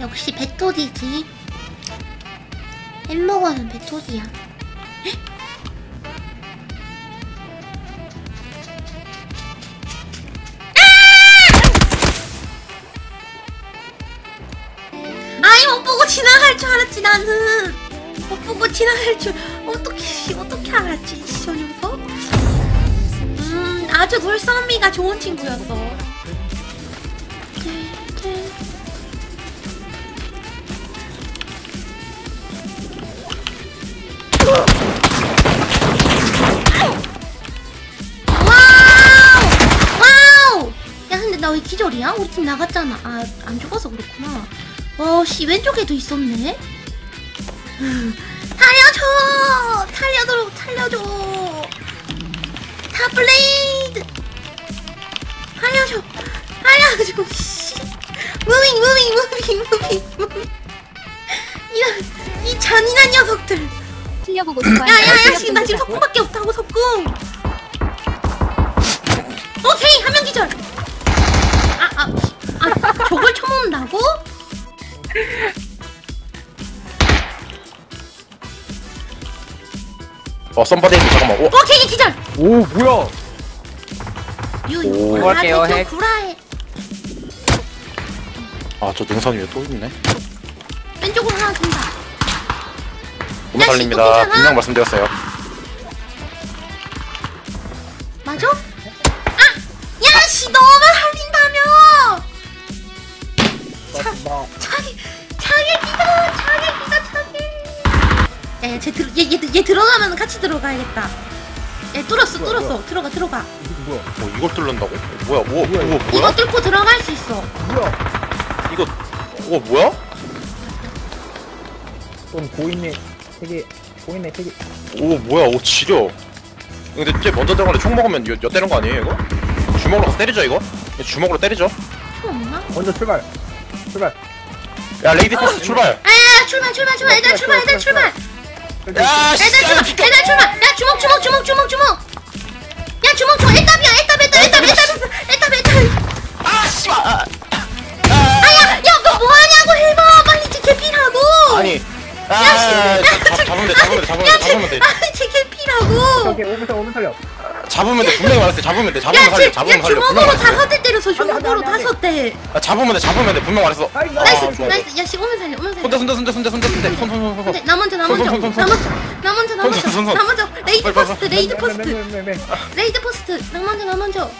역시 배토디지. 햄버거는 배토디야. 아이 못 보고 지나갈 줄 알았지 나는. 못 보고 지나갈 줄. 어떻게 어떻게 알았지 저 녀석? 음 아주 놀싸미가 좋은 친구였어 나 왜 기절이야? 우리 팀 나갔잖아. 아 안 죽어서 그렇구나. 어 씨 왼쪽에도 있었네. 살려줘! 살려줘 살려줘! 타블레이드! 살려줘! 살려줘! 씨. 무빙 무빙 무빙 무빙 무빙. 이런 이 잔인한 녀석들. 틀려보고 싶어. 야야 야 지금 나 지금 석궁밖에 없다고 석궁 어 썸바데이 잠깐만 오 오케이 기절 오 뭐야? 유 오. 할게요, 핵. 구라해 아저 능선 위에 또 있네 왼쪽으로 하나 돈다 오늘 야, 살립니다 씨, 또 괜찮아? 분명 말씀드렸어요 맞아? 아! 야씨 너가 살린다며 나 자기 자기 기다 자기 기다 자기 야야 쟤 들어 얘, 얘, 얘 들어가면 같이 들어가야겠다 야 뚫었어 뭐야, 뚫었어 뭐야? 들어가 들어가 이거 뭐야? 어 이걸 뚫는다고? 뭐야 오, 오, 뭐야, 오 이거 뭐야? 뚫고 들어갈 수 있어 뭐야? 이거 오 뭐야? 좀 보이네. 되게 보이네. 되게 오 뭐야 오 지려 근데 쟤 먼저 들어가는데 총 먹으면 엿, 엿대는 거 아니에요 이거? 주먹으로 가서 때리죠 이거? 주먹으로 때리죠 총 없나? 먼저 출발. 출발. 야 레이디 포스 출발 아야 출발 출발 출발 얘들아 출발 얘들아 출발 야 씨, 애들 비켜. 애들 출발 야 주먹 주먹 주먹 주먹 주먹 야 주먹 주먹. 애답이야 애답 애답 애답 애답. 애답 잡으면 돼. 분명히 말했어 잡으면 돼. 잡으면 살려. 잡으면 살려. 주먹으로 다섯 대 때려서 주먹으로. 다섯 대. 아, 잡으면 돼. 잡으면 돼. 분명 말했어. 나이스 아, 좋아, 나이스. 야씨 오면 살려 오면 살려. 손대 손대 손대 손대 손대 손대 손손손손. 근데 나 먼저 나 손, 먼저. 손, 손, 나 손. 먼저. 나 먼저 나 먼저. 손. 나 먼저. 레이드 빨리, 빨리, 포스트 레이드 포스트. 레이드 포스트. 나 먼저 나 먼저.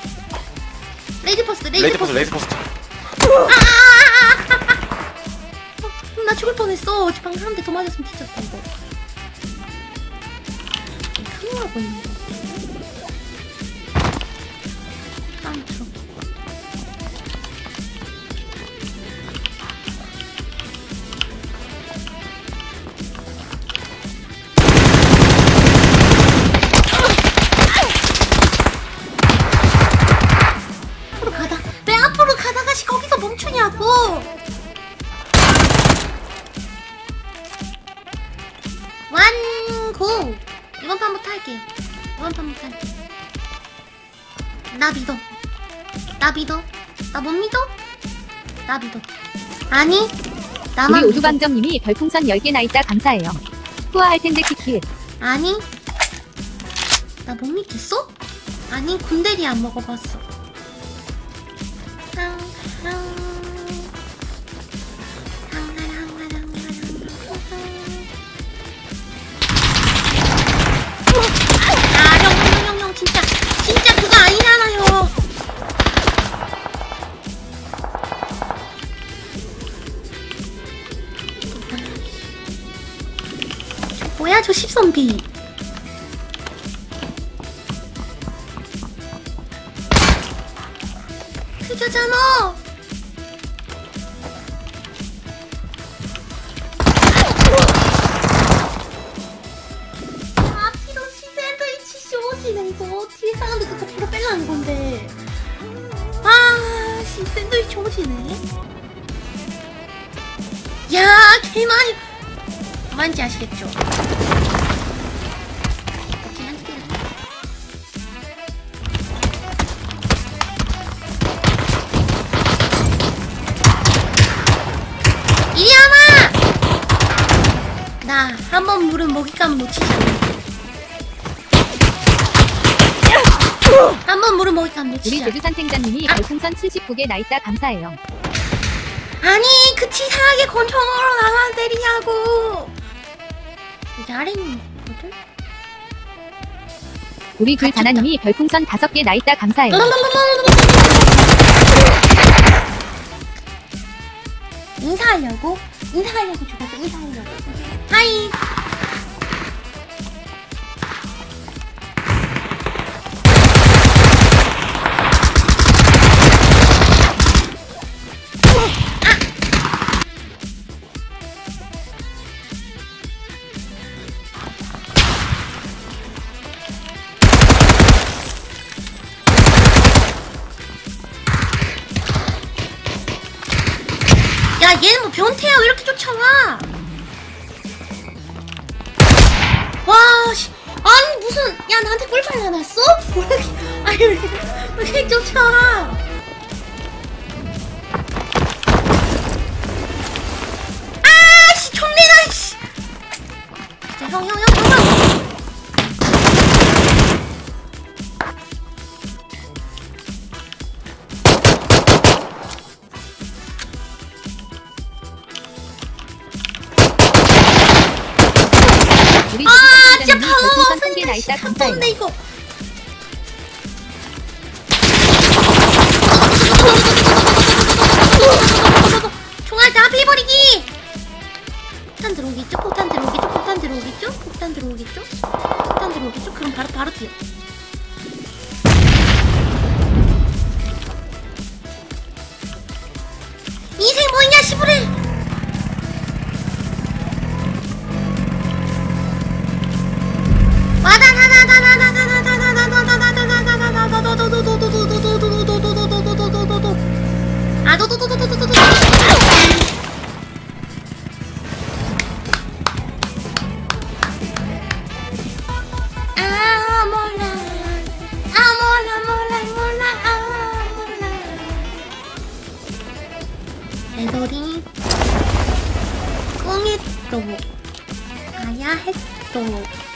레이드 포스트 레이드 레이디 포스 포스트 레이디 포스트. 어, 나 죽을 뻔했어. 방금 한대더 맞았으면 뒤졌다 이거. 큰일하고 있는 멈추냐고. 완고 이번 판부터 할게. 이번 판부터 할게. 나 믿어. 나 믿어. 나 못 믿어? 나 믿어. 아니 나만 우리 믿어. 오두방정님이 별풍선 10개 나 있다 감사해요. 후화할 텐데 키키. 아니 나 못 믿겠어? 아니 군대리 안 먹어봤어 저 십선비. 그거잖아. 아, 피로시 샌드위치 쇼시네, 이거. 뒤에 사람들 그거 바로 빼려는 건데. 아, 씨, 샌드위치 옷이네. 야, 개많이. 뭔지 아시겠죠? 한 번 물은 먹잇감 놓치지 않아. 한 번 물은 먹잇감 우리 놓치지 않아. 제주산 생장님이 아. 별풍선 79개 나있다 감사해요. 아니 그 치사하게 권총으로 나만 때리냐고. 아린 뭐들? 우리 굴 다나님이 별풍선 5개 나있다 감사해요. 인사하려고? 인사하려고 죽었어 인사하려고 하이. 야 얘는 뭐 변태야? 왜 이렇게 쫓아와 와 씨. 아니 무슨 야 나한테 꿀빨 나놨어? 왜 이렇게 아니 왜, 왜 쫓아 나 있다 씨, 감사해요. 깜빡네 이거 총알 다 피버리기 폭탄 들어오겠죠? 폭탄 들어오겠죠? 폭탄 들어오겠죠? 폭탄 들어오겠죠? 폭탄 들어오겠죠? 그럼 바로 바로 뛰어 애들이 꽁했어 아야 했어